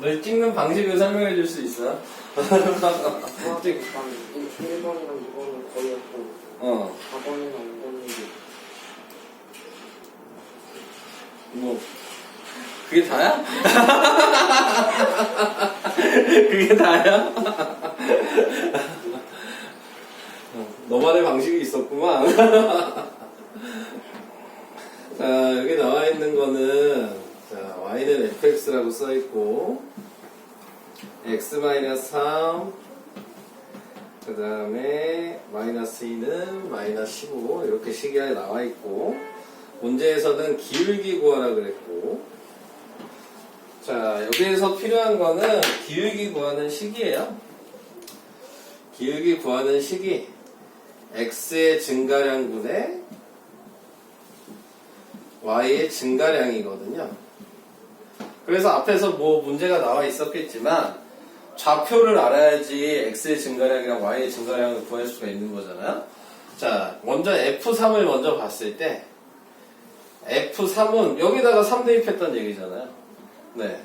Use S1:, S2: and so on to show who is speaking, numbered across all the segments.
S1: 너 찍는 방식을 설명해 줄 수 있어?
S2: 중학교 1 1번이랑 2번은 거의 없고
S1: 어,
S2: 4번이랑 5번은
S1: 뭐. 그게 다야? 그게 다야? 어, 너만의 방식이 있었구만. 자, 여기 나와 있는 거는, 자, y는 fx라고 써 있고, x-3, 그 다음에 마이너스 2는 마이너스 15, 이렇게 식이 나와 있고, 문제에서는 기울기 구하라 그랬고, 자, 여기에서 필요한 거는 기울기 구하는 식이에요. 기울기 구하는 식이 x의 증가량분의 y의 증가량이거든요. 그래서 앞에서 뭐 문제가 나와 있었겠지만 좌표를 알아야지 x의 증가량이랑 y의 증가량을 구할 수가 있는 거잖아요. 자, 먼저 f3을 먼저 봤을 때 F3은 여기다가 3 대입했던 얘기잖아요. 네.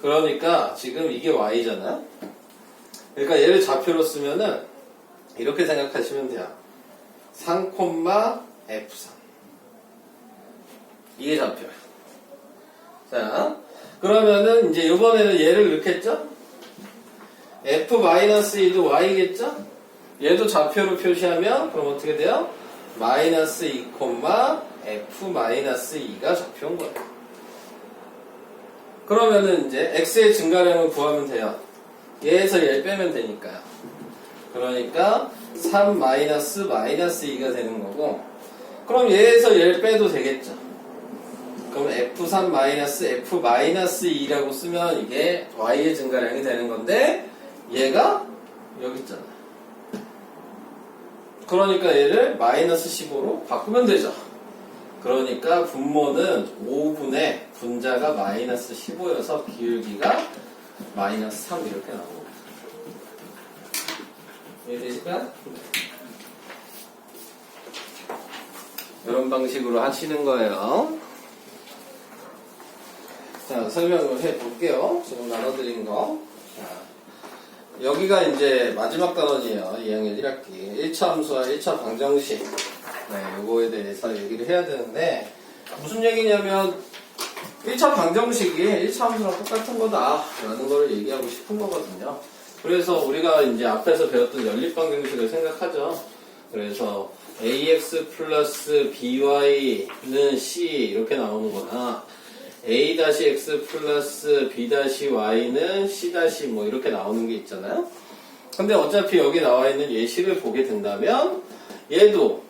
S1: 그러니까 지금 이게 Y잖아요. 그러니까 얘를 좌표로 쓰면은 이렇게 생각하시면 돼요. 3, F3. 이게 좌표야. 자, 그러면은 이제 이번에는 얘를 했죠? F-2도 Y겠죠? 얘도 좌표로 표시하면 그럼 어떻게 돼요? 마이너스 2, F-2가 좌표인 거예요. 그러면은 이제 X의 증가량을 구하면 돼요. 얘에서 얘 빼면 되니까요. 그러니까 3 마이너스 마이너스 2가 되는 거고 그럼 얘에서 얘를 빼도 되겠죠. 그럼 F3 마이너스 F 마이너스 2라고 쓰면 이게 Y의 증가량이 되는 건데 얘가 여기 있잖아. 그러니까 얘를 마이너스 15로 바꾸면 되죠. 그러니까 분모는 5분의 분자가 마이너스 15여서 기울기가 마이너스 3 이렇게 나옵니다. 이해되실까요? 이런 방식으로 하시는 거예요. 자, 설명을 해볼게요. 지금 나눠드린 거. 자, 여기가 이제 마지막 단원이에요. 2학년 1학기. 1차 함수와 1차 방정식. 네, 요거에 대해서 얘기를 해야 되는데, 무슨 얘기냐면, 1차 방정식이 1차 함수랑 똑같은 거다. 라는 걸 얘기하고 싶은 거거든요. 그래서 우리가 이제 앞에서 배웠던 연립 방정식을 생각하죠. 그래서 ax 플러스 by는 c 이렇게 나오는 거나, a-x 플러스 b-y는 c- 뭐 이렇게 나오는 게 있잖아요. 근데 어차피 여기 나와 있는 예시를 보게 된다면 얘도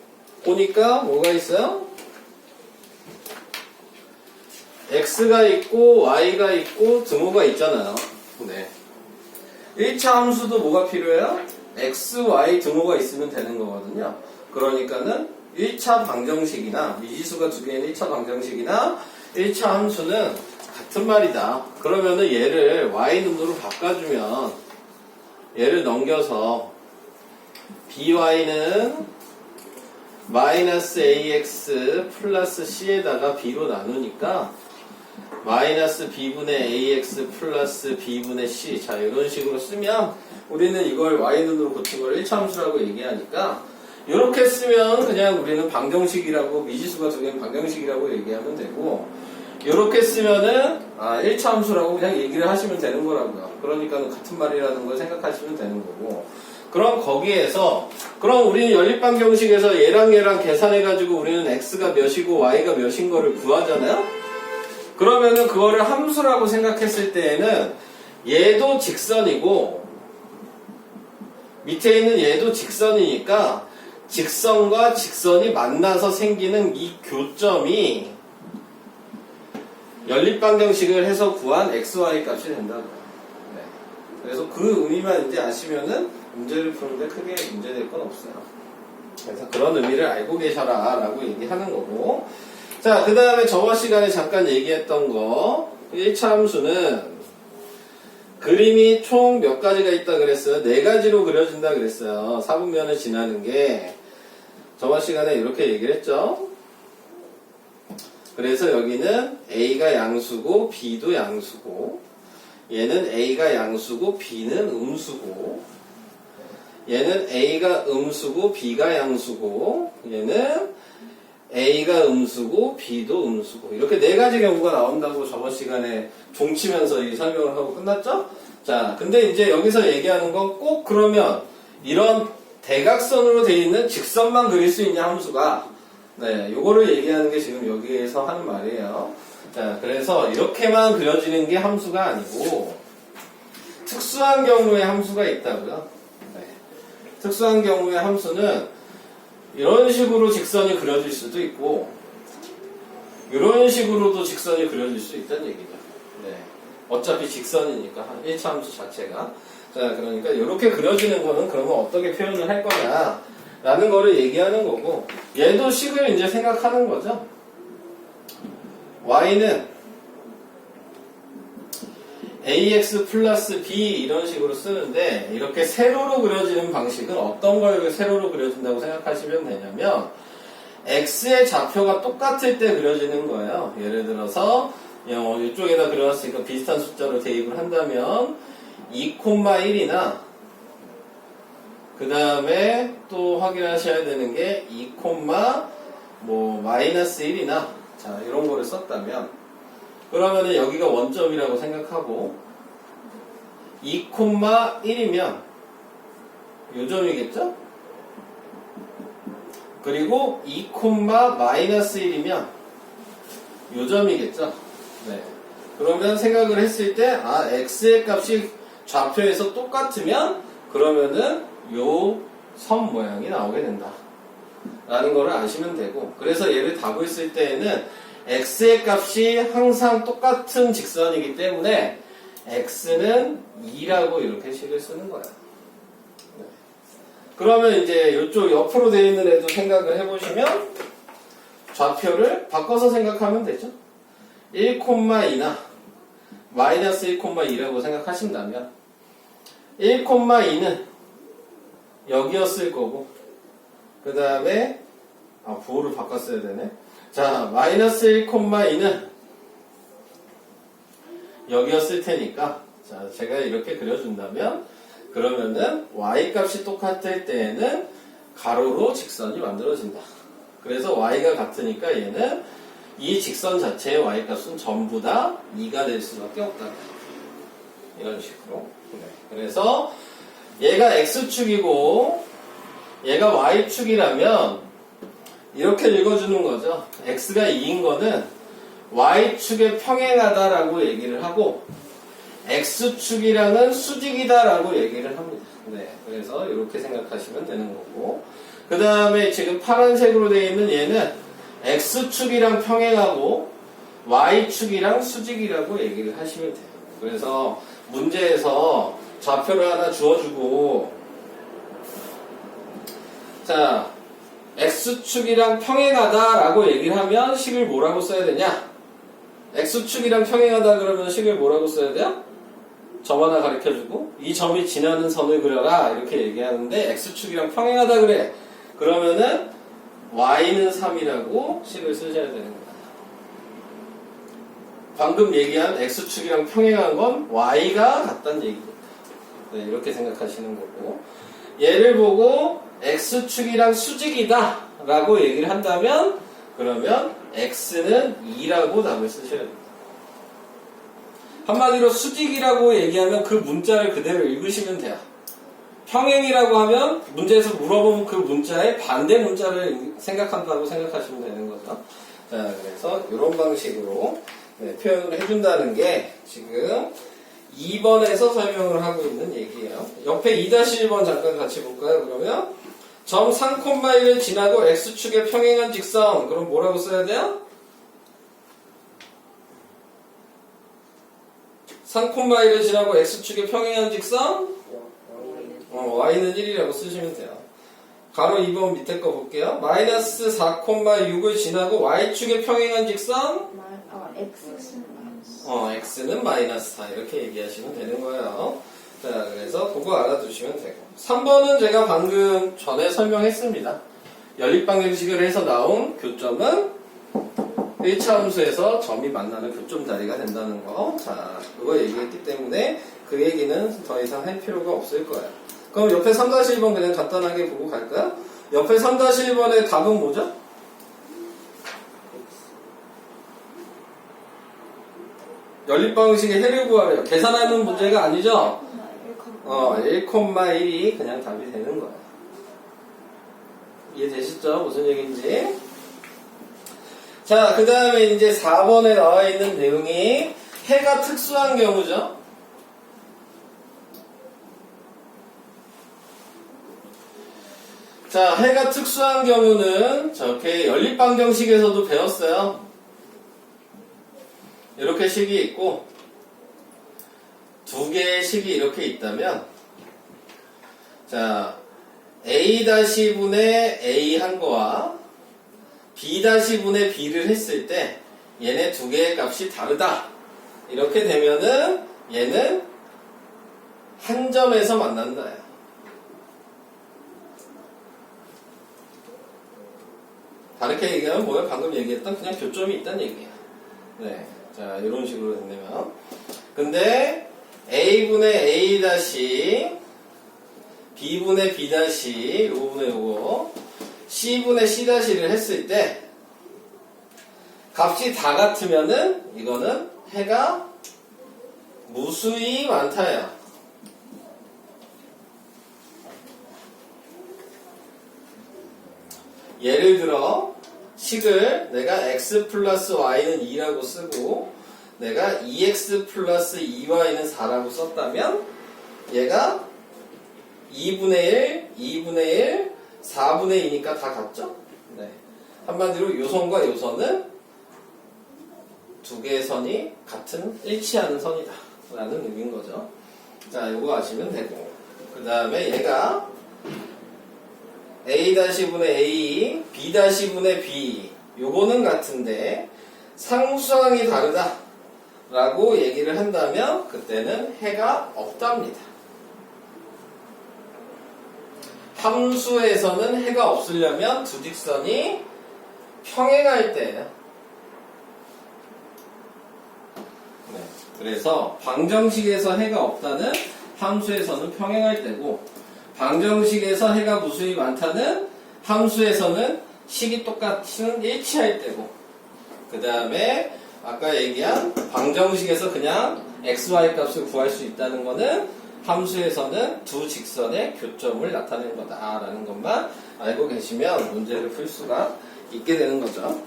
S1: 보니까 뭐가 있어요? x가 있고 y가 있고 등호가 있잖아요. 네. 1차 함수도 뭐가 필요해요? x, y 등호가 있으면 되는 거거든요. 그러니까는 1차 방정식이나 미지수가 두 개인 1차 방정식이나 1차 함수는 같은 말이다. 그러면은 얘를 y 눈으로 바꿔주면 얘를 넘겨서 by는 마이너스 ax 플러스 c에다가 b로 나누니까 마이너스 b분의 ax 플러스 b분의 c 자 이런 식으로 쓰면 우리는 이걸 y 눈으로 고친 걸 1차 함수라고 얘기하니까 이렇게 쓰면 그냥 우리는 방정식이라고 미지수가 두 개는 방정식이라고 얘기하면 되고 이렇게 쓰면은 아 1차 함수라고 그냥 얘기를 하시면 되는 거라고요. 그러니까 같은 말이라는 걸 생각하시면 되는 거고 그럼 거기에서 그럼 우리는 연립방정식에서 얘랑 얘랑 계산해가지고 우리는 x가 몇이고 y가 몇인 거를 구하잖아요. 그러면은 그거를 함수라고 생각했을 때에는 얘도 직선이고 밑에 있는 얘도 직선이니까 직선과 직선이 만나서 생기는 이 교점이 연립방정식을 해서 구한 xy 값이 된다고요. 네. 그래서 그 의미만 이제 아시면은 문제를 푸는데 크게 문제될 건 없어요. 그래서 그런 의미를 알고 계셔라 라고 얘기하는 거고 자, 그 다음에 저번 시간에 잠깐 얘기했던 거 1차 함수는 그림이 총 몇 가지가 있다 그랬어요? 네 가지로 그려진다 그랬어요. 사분면을 지나는 게 저번 시간에 이렇게 얘기를 했죠. 그래서 여기는 A가 양수고 B도 양수고 얘는 A가 양수고 B는 음수고 얘는 A가 음수고 B가 양수고 얘는 A가 음수고 B도 음수고 이렇게 네 가지 경우가 나온다고 저번 시간에 종치면서 이 설명을 하고 끝났죠? 자, 근데 이제 여기서 얘기하는 건 꼭 그러면 이런 대각선으로 돼 있는 직선만 그릴 수 있냐 함수가 네, 요거를 얘기하는 게 지금 여기에서 하는 말이에요. 자, 그래서 이렇게만 그려지는 게 함수가 아니고 특수한 경우에 함수가 있다고요. 네. 특수한 경우의 함수는 이런 식으로 직선이 그려질 수도 있고 이런 식으로도 직선이 그려질 수 있다는 얘기죠. 네. 어차피 직선이니까 1차 함수 자체가 자 그러니까 이렇게 그려지는 거는 그러면 어떻게 표현을 할 거냐 라는 거를 얘기하는 거고 얘도 식을 이제 생각하는 거죠. y는 ax 플러스 b 이런 식으로 쓰는데 이렇게 세로로 그려지는 방식은 어떤 걸 세로로 그려진다고 생각하시면 되냐면 x의 좌표가 똑같을 때 그려지는 거예요. 예를 들어서 어, 이쪽에다 그려놨으니까 비슷한 숫자로 대입을 한다면 2,1이나 그 다음에 또 확인하셔야 되는 게 2, 뭐 마이너스 1이나 자 이런 거를 썼다면 그러면은 여기가 원점이라고 생각하고 2,1이면 요점이겠죠? 그리고 2, 마이너스 1이면 요점이겠죠? 네. 그러면 생각을 했을 때, 아, x의 값이 좌표에서 똑같으면, 그러면은 요 선 모양이 나오게 된다. 라는 거를 아시면 되고, 그래서 얘를 다 구했을 때에는 x의 값이 항상 똑같은 직선이기 때문에, x는 2라고 이렇게 식을 쓰는 거야. 네. 그러면 이제 이쪽 옆으로 되어 있는 애도 생각을 해보시면, 좌표를 바꿔서 생각하면 되죠. 1,2나 마이너스 1,2라고 생각하신다면 1,2는 여기였을 거고 그 다음에 아 부호를 바꿨어야 되네 자 마이너스 1,2는 여기였을 테니까 자 제가 이렇게 그려준다면 그러면은 y 값이 똑같을 때에는 가로로 직선이 만들어진다 그래서 y가 같으니까 얘는 이 직선 자체의 y값은 전부 다 2가 될 수밖에 없다. 이런 식으로. 네. 그래서 얘가 x축이고 얘가 y축이라면 이렇게 읽어주는 거죠. x가 2인 거는 y축에 평행하다라고 얘기를 하고 x축이랑은 수직이다라고 얘기를 합니다. 네. 그래서 이렇게 생각하시면 되는 거고 그 다음에 지금 파란색으로 되어 있는 얘는 X축이랑 평행하고 Y축이랑 수직이라고 얘기를 하시면 돼요. 그래서 문제에서 좌표를 하나 주어주고 자 X축이랑 평행하다라고 얘기를 하면 식을 뭐라고 써야 되냐? X축이랑 평행하다 그러면 식을 뭐라고 써야 돼요? 점 하나 가르쳐주고 이 점이 지나는 선을 그려라 이렇게 얘기하는데 X축이랑 평행하다 그래 그러면은 y는 3이라고 식을 쓰셔야 되는 거다. 방금 얘기한 x축이랑 평행한 건 y가 같다는 얘기입니다. 네, 이렇게 생각하시는 거고 얘를 보고 x축이랑 수직이다 라고 얘기를 한다면 그러면 x는 2라고 답을 쓰셔야 됩니다. 한마디로 수직이라고 얘기하면 그 문자를 그대로 읽으시면 돼요. 평행이라고 하면 문제에서 물어보면 그 문자의 반대 문자를 생각한다고 생각하시면 되는 거죠. 자, 그래서 이런 방식으로 네, 표현을 해준다는 게 지금 2번에서 설명을 하고 있는 얘기예요. 옆에 2-1번 잠깐 같이 볼까요? 그러면 점 3,1을 지나고 x축에 평행한 직선 그럼 뭐라고 써야 돼요? 3,1을 지나고 x축에 평행한 직선 어, y는 1이라고 쓰시면 돼요. 가로 2번 밑에 거 볼게요. 마이너스 4,6을 지나고 y축에 평행한 직선. 어, x는 마이너스 4 이렇게 얘기하시면 되는 거예요. 자, 그래서 그거 알아두시면 되고 3번은 제가 방금 전에 설명했습니다. 연립방정식을 해서 나온 교점은 1차 함수에서 점이 만나는 교점 자리가 된다는 거. 자, 그거 얘기했기 때문에 그 얘기는 더 이상 할 필요가 없을 거예요. 그럼 옆에 3-1번 그냥 간단하게 보고 갈까요? 옆에 3-1번의 답은 뭐죠? 연립 방식의 해를 구하래요. 계산하는 문제가 아니죠? 어, 1,1이 그냥 답이 되는 거야. 이해되시죠? 무슨 얘기인지? 자, 그 다음에 이제 4번에 나와 있는 내용이 해가 특수한 경우죠? 자, 해가 특수한 경우는 저렇게 연립방정식에서도 배웠어요. 이렇게 식이 있고, 두 개의 식이 이렇게 있다면, 자, A-분의 A 한 거와 B-분의 B를 했을 때 얘네 두 개의 값이 다르다. 이렇게 되면은 얘는 한 점에서 만난다. 다르게 얘기하면 뭐야? 방금 얘기했던 그냥 교점이 있다는 얘기야. 네. 자, 이런 식으로 된다면. 근데 A분의 A 다시 B분의 B 다시 요분의 요거 C분의 C 다시를 했을 때 값이 다 같으면은 이거는 해가 무수히 많다야. 예를 들어 식을 내가 x 플러스 y는 2라고 쓰고 내가 2x 플러스 2y는 4라고 썼다면 얘가 2분의 1, 2분의 1, 4분의 2니까 다 같죠? 네. 한마디로 요선과 요선은 두 개의 선이 같은 일치하는 선이다. 라는 의미인 거죠. 자, 요거 아시면 되고. 그 다음에 얘가 A-분의 A, B-분의 B. 요거는 같은데 상수항이 다르다. 라고 얘기를 한다면 그때는 해가 없답니다. 함수에서는 해가 없으려면 두 직선이 평행할 때예요. 네, 그래서 방정식에서 해가 없다는 함수에서는 평행할 때고 방정식에서 해가 무수히 많다는 함수에서는 식이 똑같은 일치할 때고 그 다음에 아까 얘기한 방정식에서 그냥 xy 값을 구할 수 있다는 거는 함수에서는 두 직선의 교점을 나타낸 거다라는 것만 알고 계시면 문제를 풀 수가 있게 되는 거죠.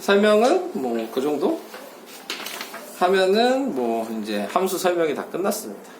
S1: 설명은 뭐 그 정도 하면은 뭐 이제 함수 설명이 다 끝났습니다.